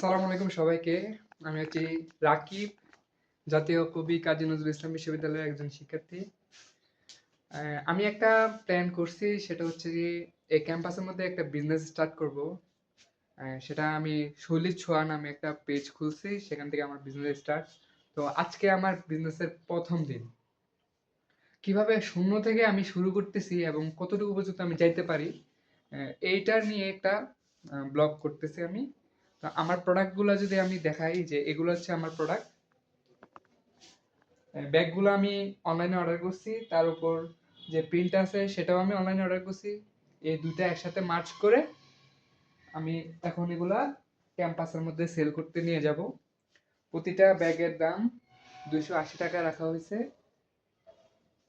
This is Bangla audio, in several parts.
আসসালামু আলাইকুম সবাইকে। আমি হচ্ছি রাকিব, জাতীয় কবি কাজী নজরুল ইসলাম বিশ্ববিদ্যালয়ের একজন শিক্ষার্থী। আমি একটা প্ল্যান করছি, সেটা হচ্ছে যে এই ক্যাম্পাসের মধ্যে একটা বিজনেস স্টার্ট করব। সেটা আমি শৈলী ছোঁয়া নামে একটা পেজ খুলছি, সেখান থেকে আমার বিজনেস স্টার্ট তো আজকে আমার বিজনেসের প্রথম দিন। কীভাবে শূন্য থেকে আমি শুরু করতেছি এবং কতটুকু পর্যন্ত আমি যাইতে পারি এইটার নিয়ে একটা ব্লগ করতেছি আমি। তো আমার প্রোডাক্টগুলো যদি আমি দেখাই যে এগুলো হচ্ছে আমার প্রোডাক্ট ব্যাগগুলো আমি অনলাইনে অর্ডার করছি, তার উপর যে প্রিন্ট আছে সেটাও আমি অনলাইনে অর্ডার করছি। এই দুইটা একসাথে মার্চ করে আমি এখন এগুলা ক্যাম্পাসের মধ্যে সেল করতে নিয়ে যাব। প্রতিটা ব্যাগের দাম দুইশো আশি টাকা রাখা হয়েছে।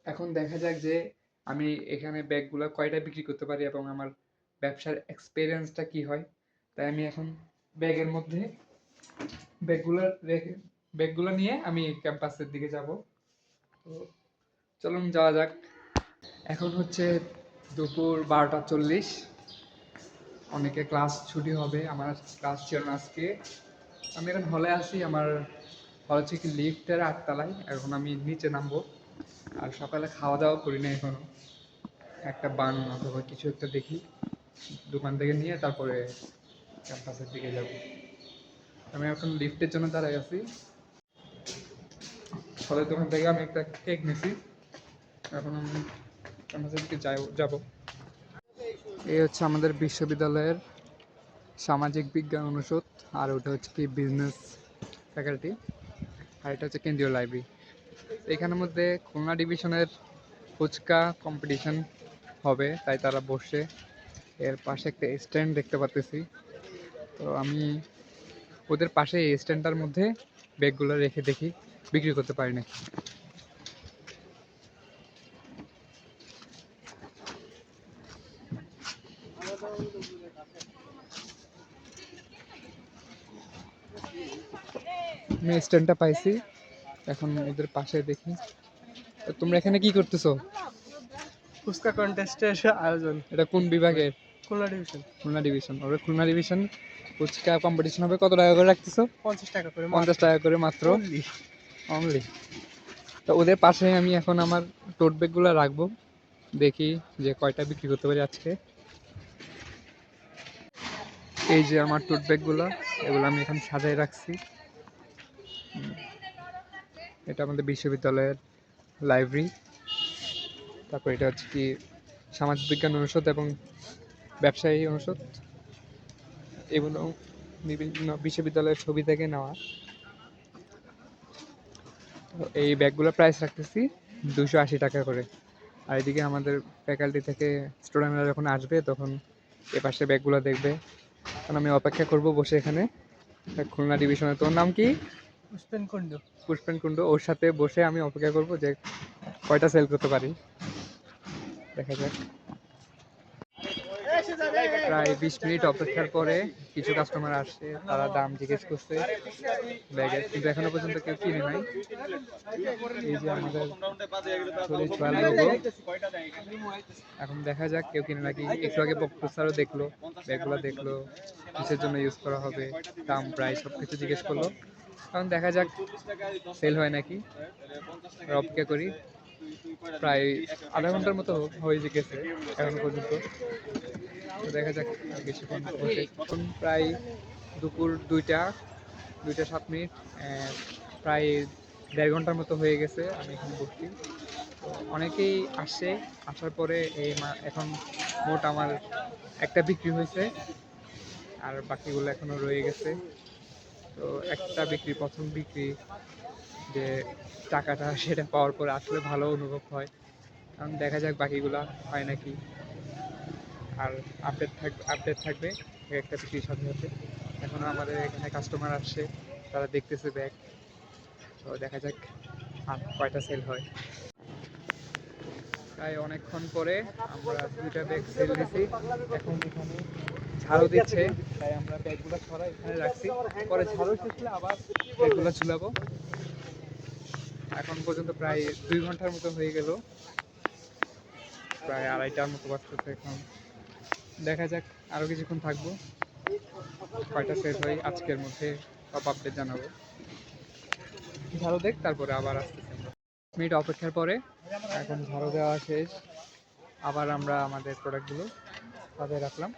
এখন দেখা যাক যে আমি এখানে ব্যাগগুলো কয়টা বিক্রি করতে পারি এবং আমার ব্যবসার এক্সপিরিয়েন্সটা কি হয়। তাই আমি এখন ব্যাগের মধ্যে। ব্যাগগুলো রেখে ব্যাগগুলো নিয়ে আমি ক্যাম্পাসের দিকে যাব। তো চলুন যাওয়া যাক। এখন হচ্ছে দুপুর বারোটা চল্লিশ। অনেকে ক্লাস ছুটি হবে, আমার ক্লাস ছিল না আজকে। আমি এখন হলে আসি আমার হল হচ্ছে কি লিফটের আটতলায়। এখন আমি নিচে নামবো। আর সকালে খাওয়া দাওয়া করি না এখনও একটা বান অথবা কিছু একটা দেখি। দোকান থেকে নিয়ে তারপরে ক্যাম্পাসের দিকে যাব। আমি এখন লিফটের জন্য দাঁড়াই আছি। ফলের দোকান থেকে আমি একটা কেক নিয়েছি এখন আমি ক্যাম্পাসের দিকে যাব। এই হচ্ছে আমাদের বিশ্ববিদ্যালয়ের সামাজিক বিজ্ঞান অনুষদ, আর ওটা হচ্ছে কি বিজনেস ফ্যাকাল্টি, আর এটা হচ্ছে কেন্দ্রীয় লাইব্রেরি। এখানের মধ্যে খুলনা ডিভিশনের ফুচকা কম্পিটিশন হবে, তাই তারা বসে এর পাশে একটা স্ট্যান্ড দেখতে পাচ্তেছি তো আমি ওদের পাশে এই স্ট্যান্ডটার মধ্যে ব্যাগগুলো রেখে দেখি বিক্রি করতে পারি নাকি। আমি স্ট্যান্ডটা পাইছি এখন ওদের পাশে দেখি। তোমরা এখানে কি করতেছো? ফুচকা কন্টেস্টের আয়োজন। এটা কোন বিভাগের? খুলনা ডিভিশন খুলনা ডিভিশন ওরা খুলনা ডিভিশন ফুচকা কম্পিটিশন হবে। কত টাকা করে রাখতেছো? পঞ্চাশ টাকা করে পঞ্চাশ টাকা করে মাত্র? অনলি তো ওদের পাশে আমি এখন আমার টোট ব্যাগগুলো রাখব। দেখি যে কয়টা বিক্রি করতে পারি আজকে। এই যে আমার টোট ব্যাগগুলো এগুলো আমি এখন সাজাই রাখছি। এটা আমাদের বিশ্ববিদ্যালয়ের লাইব্রেরি তারপর এটা হচ্ছে কি সামাজিক বিজ্ঞান অনুষদ এবং ব্যবসায়ী অনুষদ। এগুলো বিভিন্ন বিশ্ববিদ্যালয়ের ছবি থেকে নেওয়া। তো এই ব্যাগগুলোর প্রাইস রাখতেছি দুশো আশি টাকা করে। আর এদিকে আমাদের ফ্যাকাল্টি থেকে স্টুডেন্টরা যখন আসবে তখন এ পাশে ব্যাগগুলো দেখবে। তখন আমি অপেক্ষা করব বসে এখানে। খুলনা ডিভিশনে তোর নাম কি? পুষ্পেন কুণ্ড। পুষ্পেন কুণ্ড। ওর সাথে বসে আমি অপেক্ষা করব যে কয়টা সেল করতে পারি। দেখা যাক। প্রায় বিশ মিনিট অপেক্ষার পরে কিছু কাস্টমার আসছে, তারা দাম জিজ্ঞেস করছে ব্যাগের কিন্তু এখনও পর্যন্ত কেউ কিনে নাই। এই যে আমাদের logo। এখন দেখা যাক কেউ কিনে নাকি। একটু আগে প্রফেসরও দেখল, ব্যাগগুলো দেখল, কিসের জন্য ইউজ করা হবে, দাম প্রায় সব কিছু জিজ্ঞেস করল। এখন দেখা যাক সেল হয় নাকি। অপেক্ষা করি। প্রায় আধা ঘণ্টার মতো হয়ে গেছে এখন পর্যন্ত। দেখা যাক কিছুক্ষণ এখন প্রায় দুপুর দুইটা দুইটা সাত মিনিট প্রায় দেড় ঘণ্টার মতো হয়ে গেছে আমি এখানে বসছি। অনেকেই আসছে আসার পরে এই এখন মোট আমার একটা বিক্রি হয়েছে, আর বাকিগুলো এখনও রয়ে গেছে। তো একটা বিক্রি, প্রথম বিক্রি যে টাকাটা সেটা পাওয়ার পরে আসলে ভালো অনুভব হয়। কারণ দেখা যাক বাকিগুলা হয় নাকি। আর আপডেট থাক আপডেট থাকবে এক একটা বিক্রির সাথে সাথে। এখনও আমাদের এখানে কাস্টমার আসছে, তারা দেখতেছে ব্যাগ তো দেখা যাক আর কয়টা সেল হয়। প্রায় অনেকক্ষণ পরে আমরা দুইটা ব্যাগ সেল দিছি। এখন এখানে ঝাড়ু দিচ্ছে। তাই আমরা ব্যাগগুলো ছড়া এখানে রাখছি। পরে ঝাড়ু শেষলে আবার ব্যাগগুলো ঝুলাবো। এখন পর্যন্ত প্রায় দুই ঘণ্টার মতো হয়ে গেল। প্রায় আড়াইটার মতো বাজতেছে এখন। দেখা যাক আরও কিছুক্ষণ থাকব। কয়টা শেষ হয় আজকের মধ্যে সব আপডেট জানাব। ঝাড়ু দেখ, তারপরে আবার আসতেছি মিনিট অপেক্ষার পরে এখন ঝাড়ু দেওয়া শেষ। আবার আমরা আমাদের প্রোডাক্টগুলো তাদের রাখলাম।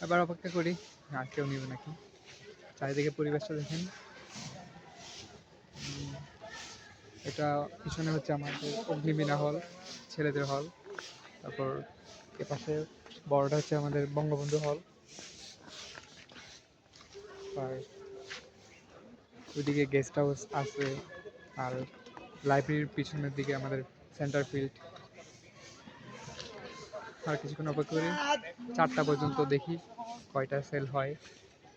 এবার অপেক্ষা করি, আর কেউ নিবে নাকি? চারিদিকে পরিবেশটা দেখেন। এটা পিছনে হচ্ছে আমাদের অগ্নিবীণা হল, ছেলেদের হল। তারপর এ পাশে বড়টা হচ্ছে আমাদের বঙ্গবন্ধু হল। আর ওইদিকে গেস্ট হাউস আছে, আর লাইব্রেরির পিছনের দিকে আমাদের সেন্টার ফিল্ড আর কিছুক্ষণ অপেক্ষা করি, চারটা পর্যন্ত দেখি কয়টা সেল হয়।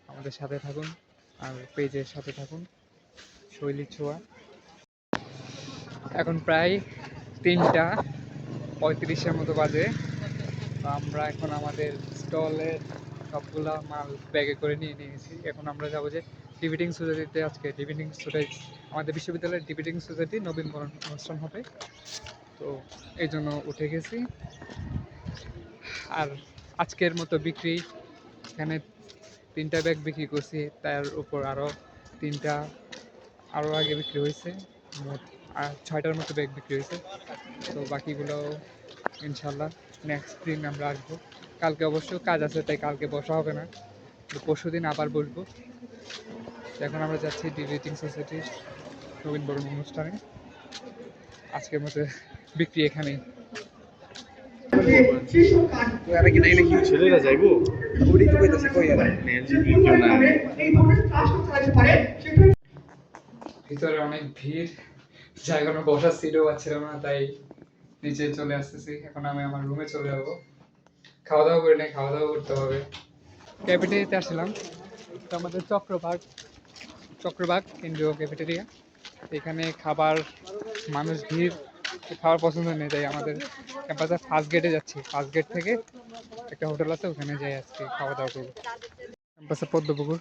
আমাদের সাথে থাকুন, আর পেজের সাথে থাকুন শৈলী ছোঁয়া। এখন প্রায় তিনটা পঁয়ত্রিশের মতো বাজে। আমরা এখন আমাদের স্টলের সবগুলা মাল ব্যাগে করে নিয়ে নিয়েছি। এখন আমরা যাব যে ডিবেটিং সোসাইটিতে আজকে। ডিবেটিং সোসাইটি আমাদের বিশ্ববিদ্যালয়ের ডিবেটিং সোসাইটি নবীনবরণ অনুষ্ঠান হবে। তো এই জন্য উঠে গেছি। আর আজকের মতো বিক্রি, এখানে তিনটা ব্যাগ বিক্রি করছি। তার উপর আরও তিনটা আরও আগে বিক্রি হয়েছে। মোট আর ছয়টার মতো ব্যাগ বিক্রি হয়েছে। তো বাকিগুলো ইনশাল্লাহ নেক্সট দিন আমরা আসব। কালকে অবশ্য কাজ আছে তাই কালকে বসা হবে না। তো পরশু দিন আবার বসবো। এখন আমরা যাচ্ছি ডিবেটিং সোসাইটির নবীন বরণ অনুষ্ঠানে। আজকের মতো বিক্রি এখানেই। ছেলেরা যাইবো ভিতরে অনেক ভিড়। জায়গা কোনো বসার সিটও পাচ্ছিলাম না, তাই নিচে চলে আসতেছি। এখন আমি আমার রুমে চলে যাব। খাওয়া দাওয়া করে নেই খাওয়া দাওয়া করতে হবে। ক্যাফেটেরিয়াতে আসলাম তো আমাদের চক্রবাগ চক্রবাগ, কেন্দ্রীয় ক্যাফেটেরিয়া এখানে খাবার, মানুষ ভিড় খাবার পছন্দ নেই, তাই আমাদের ক্যাম্পাসের ফার্স্ট গেটে যাচ্ছি। ফার্স্ট গেট থেকে একটা হোটেল আছে, ওখানে যাই আজকে খাওয়া দাওয়া করব ক্যাম্পাসে পদ্মপুকুর,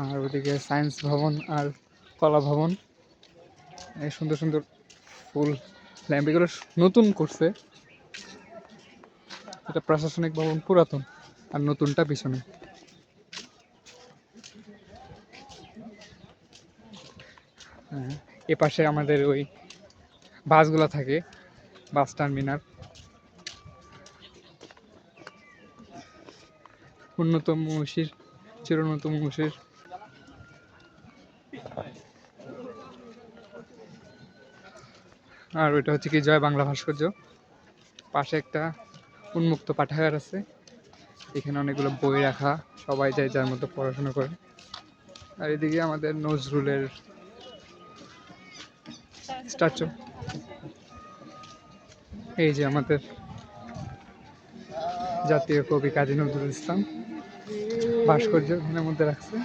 আর ওদিকে সায়েন্স ভবন আর কলা ভবন। এই সুন্দর সুন্দর ফুল, ল্যাম্প এগুলো নতুন করছে। এটা প্রশাসনিক ভবন পুরাতন, আর নতুনটা পিছনে। হ্যাঁ এ পাশে আমাদের ওই বাসগুলো থাকে, বাস টার্মিনাল। উন্নতম মসির চিরুন্নতম মসির আর ওইটা হচ্ছে কি জয় বাংলা ভাস্কর্য। পাশে একটা উন্মুক্ত পাঠাগার আছে। এখানে অনেকগুলো বই রাখা, সবাই যায় যার মতো পড়াশোনা করে। আর এদিকে আমাদের নজরুলের স্ট্যাচু। এই যে আমাদের জাতীয় কবি কাজী নজরুল ইসলাম। ভাস্কর্য এখানের মধ্যে রাখছে।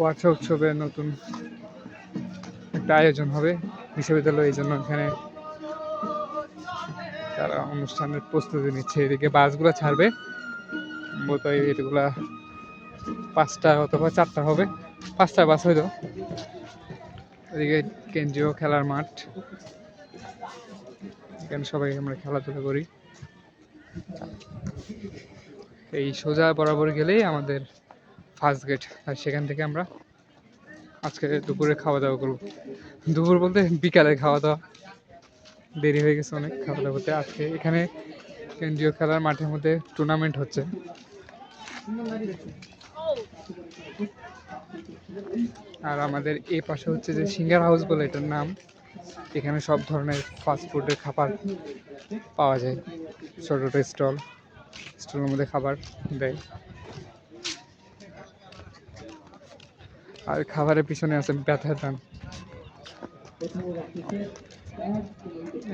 ওয়ার্কশপ উৎসবের নতুন একটা আয়োজন হবে বিশ্ববিদ্যালয়, এই জন্য এখানে তারা অনুষ্ঠানের প্রস্তুতি নিচ্ছে। এদিকে বাসগুলো ছাড়বে। এগুলা পাঁচটা অথবা চারটা হবে। পাঁচটা বাস হইতো এদিকে কেন্দ্রীয় খেলার মাঠ। এখানে সবাই আমরা খেলাধুলা করি। এই সোজা বরাবর গেলেই আমাদের ফার্স্ট গেট আর সেখান থেকে আমরা আজকে দুপুরে খাওয়া দাওয়া করব। দুপুর বলতে বিকালে খাওয়া দাওয়া দেরি হয়ে গেছে অনেক খাওয়া দাওয়া করতে। আজকে এখানে কেন্দ্রীয় খেলার মাঠের মধ্যে টুর্নামেন্ট হচ্ছে। আর আমাদের এ পাশে হচ্ছে যে সিঙ্গার হাউস বলে এটার নাম। এখানে সব ধরনের ফাস্ট ফুডের খাবার পাওয়া যায়। ছোটো ছোটো স্টল, স্টলের মধ্যে খাবার দেয়। আর খাবারের পিছনে আছে ব্যথার দান।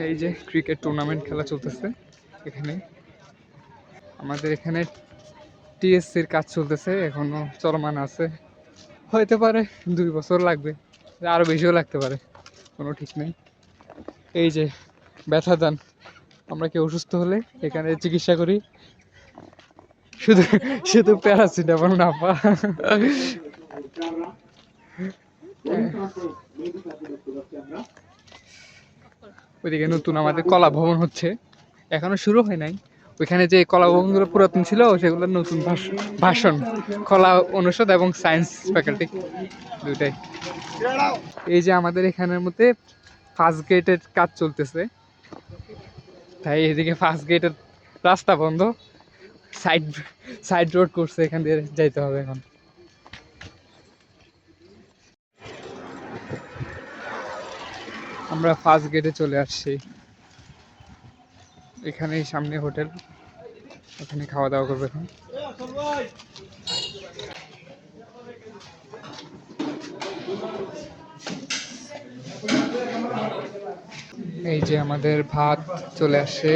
এই যে ক্রিকেট টুর্নামেন্ট খেলা চলতেছে এখানে আমাদের এখানে টিএসসির কাজ চলতেছে, এখনও চলমান আছে। হইতে পারে দুই বছর লাগবে, আরও বেশিও লাগতে পারে, কোনো ঠিক নেই। এই যে ব্যথা দান, আমরা কি অসুস্থ হলে এখানে চিকিৎসা করি। শুধু শুধু প্যারাসিটামল না, পা। ওইদিকে নতুন আমাদের কলা ভবন হচ্ছে। এখনও শুরু হয় নাই। ওইখানে যে কলা ভবনগুলো পুরাতন ছিল সেগুলো নতুন ভাষ- ভাষণ, কলা অনুষদ এবং সায়েন্স ফ্যাকাল্টি দুইটাই। এই যে আমাদের এখানের মধ্যে ফার্স্ট গেটের কাজ চলতেছে। তাই এদিকে ফার্স্ট গেটের রাস্তা বন্ধ। সাইড সাইড রোড করছে, এখান দিয়ে যাইতে হবে এখন। আমরা ফার্স্ট গেটে চলে আসছি। এখানেই সামনে হোটেল। ওখানে খাওয়া দাওয়া করবে এখন। এই যে আমাদের ভাত চলে আসে।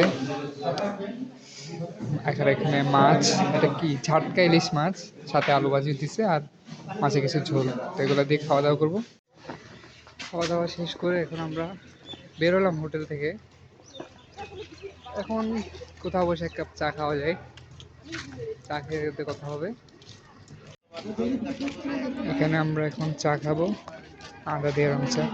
এখানে এখানে মাছ, এটা কি? ঝাটকা ইলিশ মাছ, সাথে আলু ভাজি দিছে আর মাছে কিছু ঝোল। তো এগুলো দিয়ে খাওয়া দাওয়া করব। খাওয়া দাওয়া শেষ করে এখন আমরা বেরোলাম হোটেল থেকে। এখন কোথাও বসে এক কাপ চা খাওয়া যায়। চা খেতে কথা হবে। এখানে আমরা এখন চা খাব। আদা দিয়ে রং চা।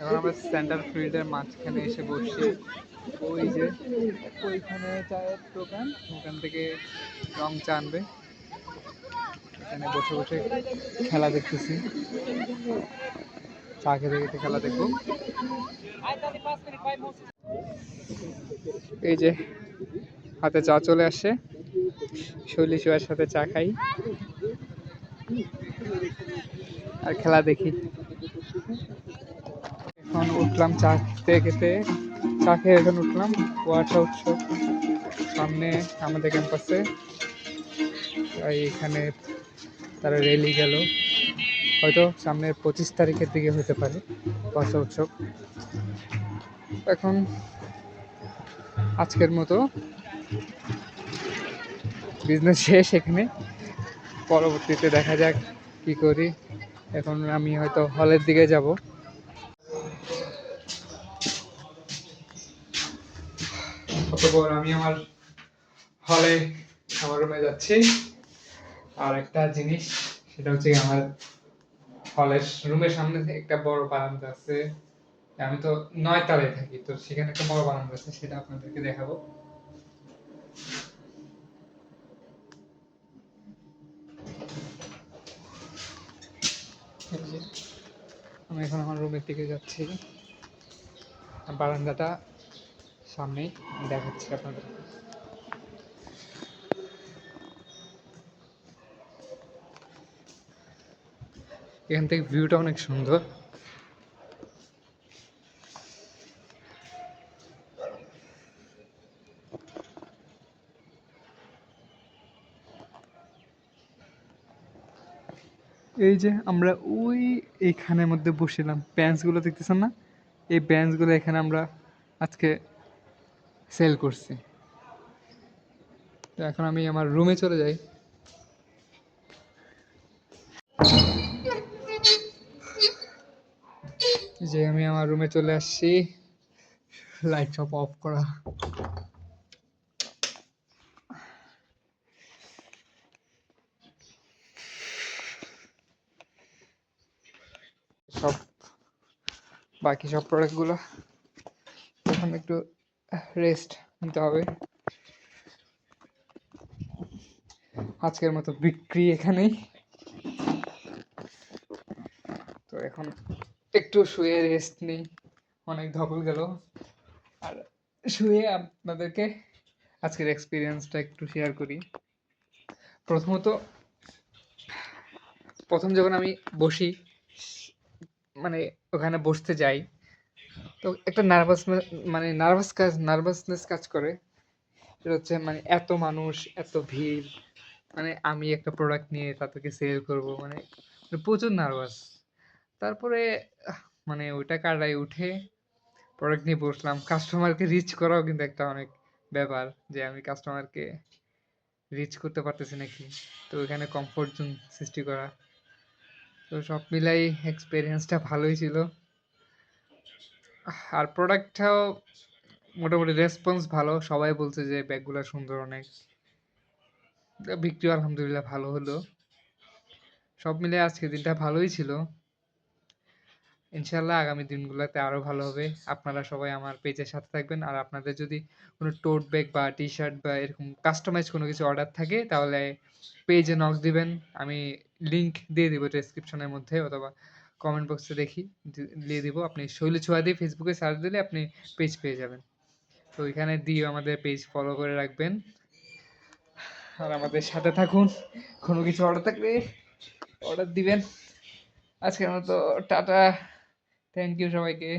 এখন আমরা সেন্টার ফিল্ডের মাঝখানে এসে বসছি। ওই যে, ওইখানে চায়ের দোকান। ওখান থেকে রং চা আনবে। এখানে বসে বসে খেলা দেখতেছি। চা খেতে খেতে খেলা দেখব। এই যে, হাতে চা চলে আসে শৈলী সাথে চা খাই। আর খেলা দেখি। এখন উঠলাম চা খেতে খেতে। চা খেয়ে এখন উঠলাম, কুয়াশা উৎসব। সামনে আমাদের ক্যাম্পাসে। এখানে তারা রেলি গেল। হয়তো সামনে পঁচিশ তারিখের দিকে হতে পারে কুয়াশা উৎসব। এখন আজকের মতো। বিজনেস শেষ এখানে। পরবর্তীতে দেখা যাক কি করি। এখন আমি হয়তো হলের দিকে যাব। অতঃপর আমি আমার হলে আমার রুমে যাচ্ছি। আর একটা জিনিস, সেটা হচ্ছে আমার হলের রুমের সামনে একটা বড় বারান্দা আছে, আমি তো নয় তলায় থাকি, তো সেখানে একটা বড় বারান্দা আছে, সেটা আপনাদেরকে দেখাবো। আমি এখন আমার রুমের দিকে যাচ্ছি। বারান্দাটা সামনেই দেখাচ্ছি আপনাদের। এখান থেকে ভিউটা অনেক সুন্দর। এই যে আমরা ওই এইখানের মধ্যে বসছিলাম। বেঞ্চগুলো দেখতেছেন না? এই বেঞ্চগুলো এখানে আমরা আজকে সেল করছি। তো এখন আমি আমার রুমে চলে যাই। যে আমি আমার রুমে চলে আসছি। লাইট সব অফ করা। সব, বাকি সব প্রোডাক্টগুলো এখন একটু রেস্ট নিতে হবে। আজকের মতো বিক্রি এখানেই। তো এখন একটু শুয়ে রেস্ট নেই, অনেক ধকল গেল। আর শুয়ে আপনাদেরকে আজকের এক্সপিরিয়েন্সটা একটু শেয়ার করি। প্রথমত, প্রথম যখন আমি বসি মানে ওখানে বসতে যাই। তো একটা নার্ভাস মানে নার্ভাস কাজ নার্ভাসনেস কাজ করে। সেটা হচ্ছে মানে এত মানুষ, এত ভিড় মানে আমি একটা প্রোডাক্ট নিয়ে তাদেরকে সেল করব মানে মানে প্রচুর নার্ভাস তারপরে মানে ওইটা কাটাই উঠে প্রোডাক্ট নিয়ে বসলাম। কাস্টমারকে রিচ করাও কিন্তু একটা অনেক ব্যাপার যে আমি কাস্টমারকে রিচ করতে পারতেছি নাকি? তো ওইখানে কমফোর্ট জোন সৃষ্টি করা। তো সব মিলাই এক্সপিরিয়েন্সটা ভালোই ছিল। আর প্রোডাক্টটাও মোটামুটি রেসপন্স ভালো। সবাই বলছে যে ব্যাগগুলো সুন্দর অনেক। বিক্রিও আলহামদুলিল্লাহ ভালো হলো। সব মিলে আজকের দিনটা ভালোই ছিল। ইনশাল্লাহ আগামী দিনগুলোতে আরও ভালো হবে। আপনারা সবাই আমার পেজের সাথে থাকবেন। আর আপনাদের যদি কোনো টোট ব্যাগ বা টি শার্ট বা এরকম কাস্টমাইজ কোনো কিছু অর্ডার থাকে, তাহলে পেজে নক দিবেন। আমি লিংক দিয়ে দিব ডেসক্রিপশনের মধ্যে অথবা কমেন্ট বক্সে দেখি দিয়ে দিব। আপনি শৈলী ছোঁয়া দিয়ে ফেসবুকে সার্চ দিলে আপনি পেজ পেয়ে যাবেন। তো ওইখানে দিয়ে আমাদের পেজ ফলো করে রাখবেন। আর আমাদের সাথে থাকুন। কোনো কিছু অর্ডার থাকলে অর্ডার দিবেন। আজকের মতো টাটা। থ্যাংক ইউ সবাইকে